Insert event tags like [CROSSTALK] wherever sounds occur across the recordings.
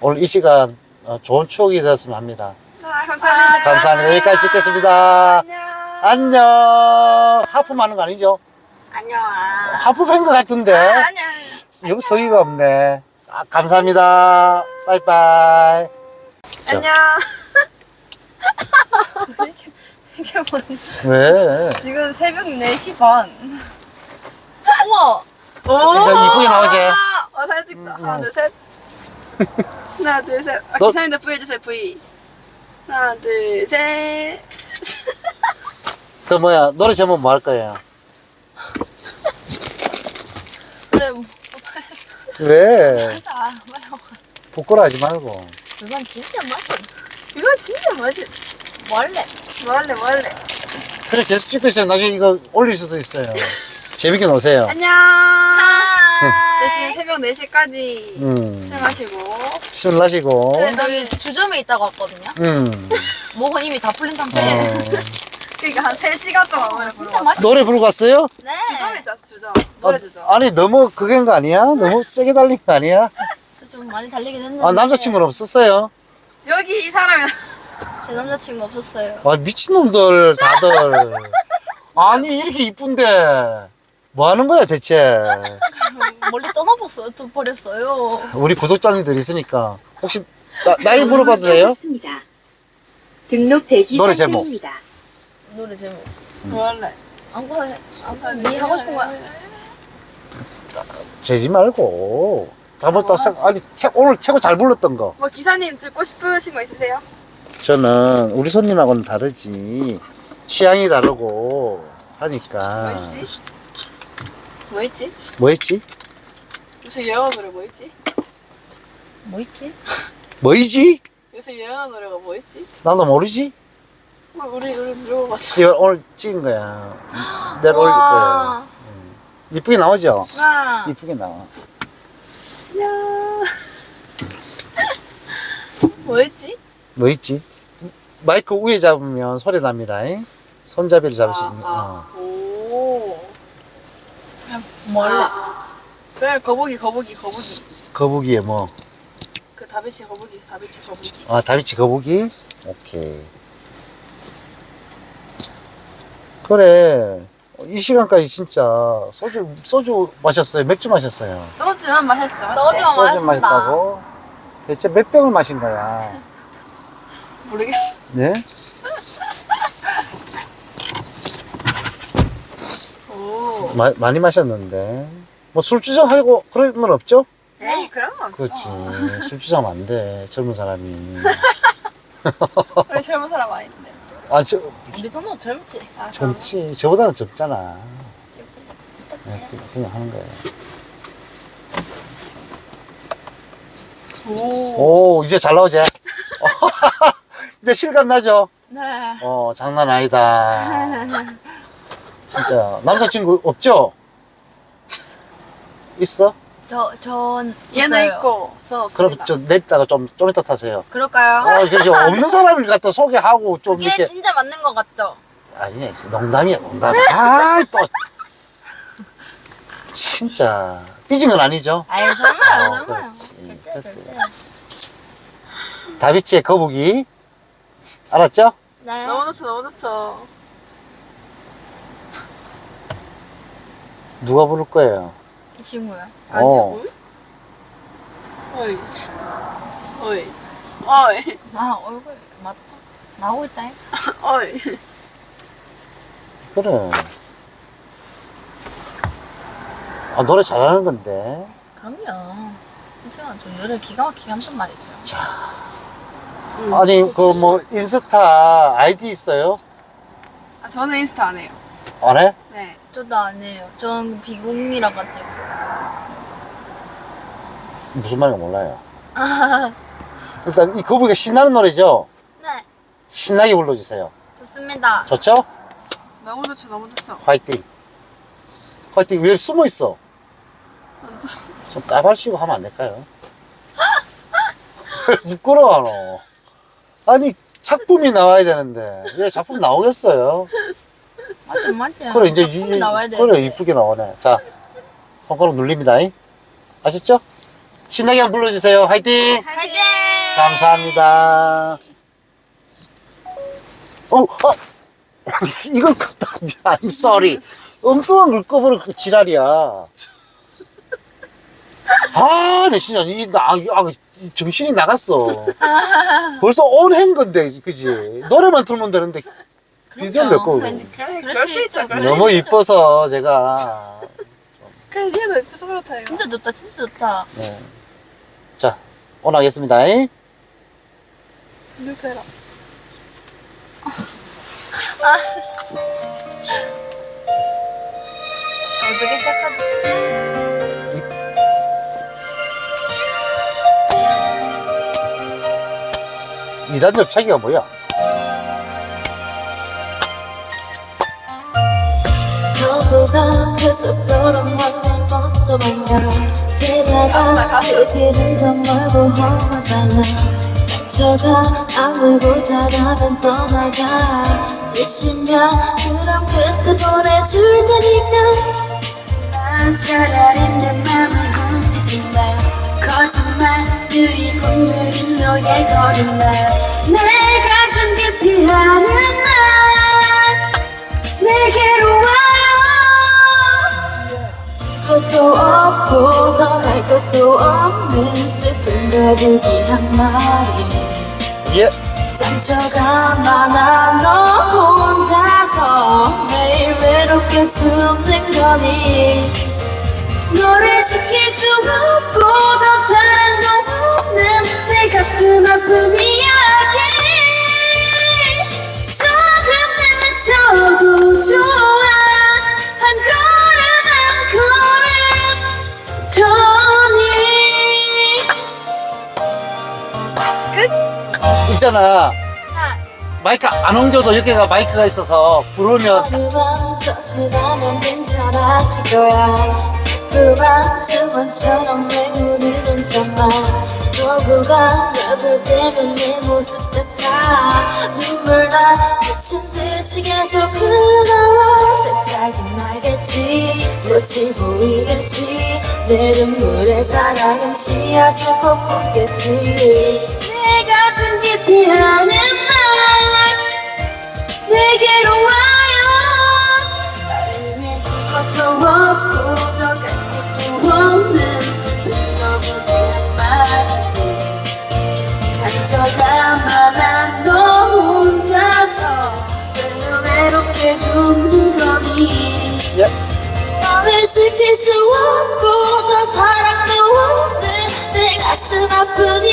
오늘 이 시간 어, 좋은 추억이 되었으면 합니다. 아, 감사합니다. 감사합니다. 여기까지 찍겠습니다. 안녕. 안녕. 하품 하는 거 아니죠? 안녕. 하품 한 것 같은데. 안녕. 여기 성의가 없네. 아, 감사합니다. 빠이빠이. 자. 안녕. 이게, 이게 뭔 왜? 지금 새벽 4시 반. 우와. 오. 이쁘게 나오지? 어, 사진 찍자. 하나, 둘, 셋. [LAUGHS] 하나, 둘, 셋. 아, 너- 기사님도 V 해주세요, V. 하나, 둘, 셋. [LAUGHS] 그 뭐야 노래 제목 뭐 할 거예요? 그래, 뭐. 왜? 아, 부끄러워하지 말고. 이건 진짜 맛있어. 이건 진짜 맛있어. 뭐 할래? 뭐 할래, 뭐 할래? 그래 계속 찍고 있어요. 나중에 이거 올릴 수도 있어요. [LAUGHS] 재밌게 노세요. 안녕. 네, 지금 새벽 4시까지 음. 술 마시고. 술 마시고. 네, 저희 주점에 있다고 왔거든요. 음. 목은 이미 다 풀린 어. 상태. [LAUGHS] 그러니까 한 3시간 동안 노래 부르고. 맛있 노래 부르고 갔어요? 네. 주점에 있다, 주점. 노래 주점. 아니 너무 그게인 거 아니야? 너무 [LAUGHS] 세게 달린 거 아니야? 좀 많이 달리긴 했는데. 아 남자친구는 없었어요? 여기 이 사람이 [LAUGHS] 제 남자친구 없었어요. 아 미친놈들 다들. 아니 이렇게 이쁜데 뭐 하는 거야 대체? [LAUGHS] 멀리 떠나버렸어요. 또 버렸어요. 우리 구독자님들 있으니까 혹시 나, 나이 물어봐도 돼요? 있습니다. 등록 대기 노래 제목. 상태입니다. 노래 제목. 뭐 할래? 아무거나 해. 아무거나 네 하고 싶은 거야. 재지 말고. 또 생- 아니 세- 오늘 최고 잘 불렀던 거. 뭐 기사님 듣고 싶으신 거 있으세요? 저는 우리 손님하고는 다르지. 취향이 다르고 하니까. 뭐 있지? 뭐 있지? 뭐 했지? 요새 유행어 노래 뭐 있지? 뭐 있지? 뭐이지? 요새 유행어 노래가 뭐 있지? 나도 모르지? 뭐 우리 우리 물어봤어. 이거 오늘 찍은 거야. 내가 올릴 거야. 와. 이쁘게 나오죠? 와. 이쁘게 나와. 안녕. 뭐 있지? 뭐 있지? 마이크 위에 잡으면 소리 납니다. 잉? 손잡이를 잡으시면. 아, 어. 오. 뭐 할래? 그래 거북이 거북이 거북이. 거북이에 뭐. 그 다비치 거북이 다비치 거북이. 아, 다비치 거북이? 오케이. 그래. 이 시간까지 진짜 소주, 소주 마셨어요? 맥주 마셨어요? 소주만 마셨죠. 소주. 맞지? 소주 마셨다고? 대체 몇 병을 마신 거야? 모르겠어. 네? [LAUGHS] 오. 마, 많이 마셨는데. 뭐 술주정하고 그런 건 없죠? 에이 그런 거 없죠. 그렇지. 술주정하면 안 돼. 젊은 사람이. [LAUGHS] 우리 젊은 사람 아닌데. 아, 저, 우리도 너 젊지? 아, 젊지. 저보다는 젊잖아. 네, 그- 그냥 하는 거예요. 오. 오, 이제 잘 나오지? [LAUGHS] 이제 실감 나죠? 네. 어, 장난 아니다. [LAUGHS] 진짜. 남자친구 없죠? 있어? 저, 전. 얘는 있어요. 있고 전 그럼 없습니다. 저 내리다가 좀, 좀 이따 타세요. 그럴까요? 어, 그래서 [LAUGHS] 없는 사람을 갖다 소개하고 좀 그게 이렇게. 진짜 맞는 거 같죠? 아니네, 농담이야, 농담. 아, 또. 진짜. 삐진 건 아니죠? 아유, 설마요, 어, 설마요. 그렇지. 됐어요. 다비치의 거북이. 알았죠? 네. 너무 좋죠 너무 좋죠. 누가 부를 거예요? 이 친구요. 아니요. 어. 어이. 어이. 어이. 나 얼굴 맞다. 나오고 있다. [LAUGHS] 어이. 그래. 아, 노래 잘하는 건데. 그럼요. 괜찮아. 저 노래 기가 막히게 한단 말이죠. 아니, 그 뭐, 인스타 아이디 있어요? 아, 저는 인스타 안 해요. 안 해? 네. 저도 안 해요. 전 비공이라 가지고. 무슨 말인가 몰라요. [LAUGHS] 일단 이 거북이가 신나는 노래죠? 네. 신나게 불러주세요. 좋습니다. 좋죠? 너무 좋죠 너무 좋죠. 화이팅. 화이팅. 왜 숨어 있어? 좀 까발치고 하면 안 될까요? [LAUGHS] 부끄러워, 너. 아니, 작품이 나와야 되는데. 왜 작품 나오겠어요? 맞아, 맞아. 그래, 이제, 작품이 이- 나와야 돼. 그래, 이쁘게 나오네. 자, 손가락 눌립니다. 아셨죠? 신나게 한번 불러주세요. 화이팅! 화이팅! 감사합니다. 어, 어, [LAUGHS] 이걸 갖다, I'm sorry. 엉뚱한 걸 꺼버려, 그 지랄이야. 아, 내 진짜, 이, 나, 아, 이 정신이 나갔어. [LAUGHS] 벌써 온한 건데, 그지? 노래만 틀면 되는데, 비전 몇 곡. 그럴 수 있죠. 그럴 수 너무 있죠. 이뻐서 제가. 그래 니도 예뻐서 그렇다 이거. 진짜 좋다 진짜 좋다 네. 자, 온 하겠습니다. 잉? 해라. 어떻게 시작하지? 이단 접착이가 뭐야? 그 속도로 만날 것도 뭔가 게다가 여기는 더 멀고 험하잖아 상처가 아물고 자라면 떠나가 지치면 그럼 그때 보내줄 테니까 난 차라리 내 맘을 훔치지 마 거짓말 느리고 느린 너의 걸음마 것도 없고 더할 것도 없는 슬픈 거북이 한 마리 예. 상처가 많아 너 혼자서 매일 외롭게 숨는 거니. 너를 지킬 수 없고 더 사랑도 없는 내 가슴 아픈 이야기. 조금 늦춰도 좋아 있잖아. 마이크 안 옮겨도 여기가 마이크가 있어서 부르면 미친 듯이 계속 흘러나와. 새싹이 날겠지 멋지 보이겠지 내 눈물에 사랑은 씨앗을 퍼붓겠지. 내 가슴 깊이 하는 말 내게로 와 없고 더 사랑도 없는 내 가슴 아픈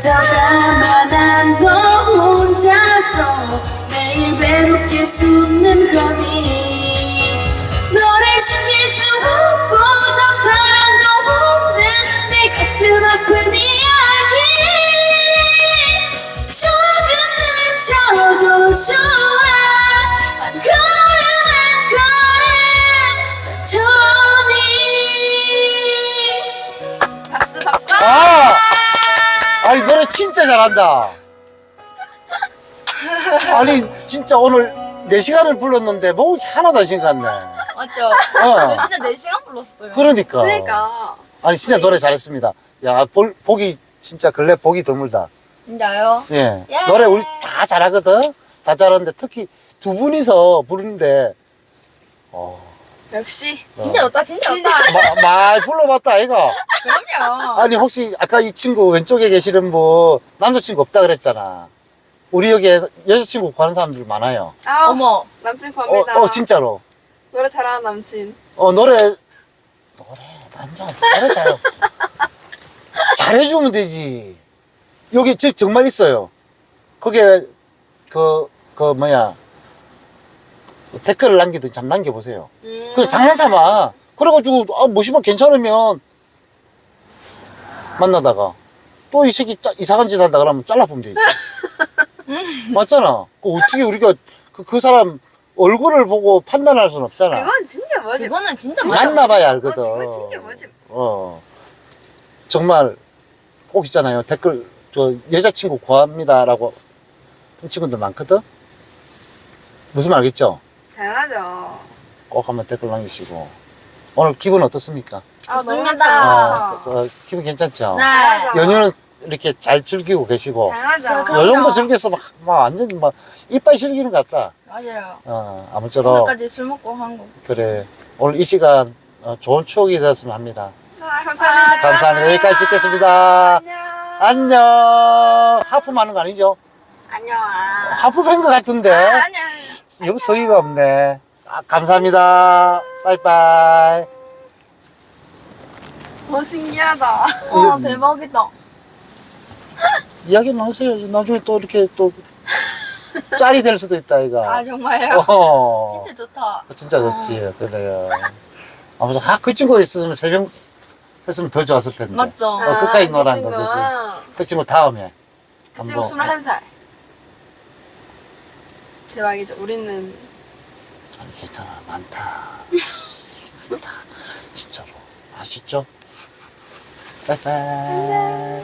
상 아니 노래 진짜 잘한다. 아니 진짜 오늘 4시간을 불렀는데 목이 하나도 안 생각네. 맞죠? 어. 저 진짜 4시간 불렀어요 그러니까. 그러니까. 아니 진짜 노래 잘했습니다. 야, 볼, 보기 진짜 근래 보기 드물다. 진짜요? 예. 예. 노래 우리 다 잘하거든. 다 잘하는데 특히 두 분이서 부르는데 어, 역시. 진짜 좋다 진짜 좋다 마, 말 불러봤다 아이가. 그럼요 아니 혹시 아까 이 친구 왼쪽에 계시는 분 남자친구 없다 그랬잖아. 우리 여기에 여자친구 구하는 사람들 많아요. 아 어머 남친 어, 구합니다. 어 진짜로. 노래 잘하는 남친. 어 노래 노래 남자 노래 잘해. 잘해주면 되지. 여기 즉 정말 있어요. 그게 그 그 뭐야 댓글을 남기든 참 남겨보세요. 음. 그 장난삼아. 그래가지고 아 뭐시면 괜찮으면 만나다가 또 이 새끼 짜, 이상한 짓 한다 그러면 잘라보면 되지. [LAUGHS] 맞잖아. 그 어떻게 우리가 그, 그 사람 얼굴을 보고 판단할 수는 없잖아. 그건 진짜 뭐지? 그거는 진짜 맞아. 만나봐야 어, 알거든. 그건 진짜 뭐지? 어. 정말 꼭 있잖아요. 댓글 저 여자친구 구합니다라고 한 친구들 많거든. 무슨 말 알겠죠? 당연하죠. 꼭 한번 댓글 남기시고 오늘 기분 어떻습니까? 아, 너무 좋습니다. 어, 어, 기분 괜찮죠? 네. 당연하죠. 연휴는 이렇게 잘 즐기고 계시고 당연하죠. 요 정도 즐겨서 막, 막 완전히 막 이빨 즐기는 것 같다. 맞아요. 어, 아무쪼록 오늘까지 술 먹고 한 거. 그래 오늘 이 시간 어, 좋은 추억이 되었으면 합니다. 아, 감사합니다. 감사합니다. 여기까지 찍겠습니다. 안녕. 안녕. 하품하는 거 아니죠? 안녕. 하품한 것 같은데 아, 아 여기 성의가 없네. 아, 감사합니다. 빠이빠이. 어, 신기하다. 와 [LAUGHS] 대박이다. [LAUGHS] 이야기 나누세요. 나중에 또 이렇게 또 짤이 될 수도 있다 이거. 아 정말요? 어. 진짜 좋다. 진짜 좋지. 그래요. 아무튼 아, 그 친구 있었으면 세명 했으면 더 좋았을 텐데. 맞죠? 어, 끝까지 그 놀아는 친구. 거지. 그 친구 다음에. 그 친구 한번. 21살. 대박이죠. 우리는 아니, 괜찮아. 많다. 많다. 진짜로. 아시죠? 빠이빠이.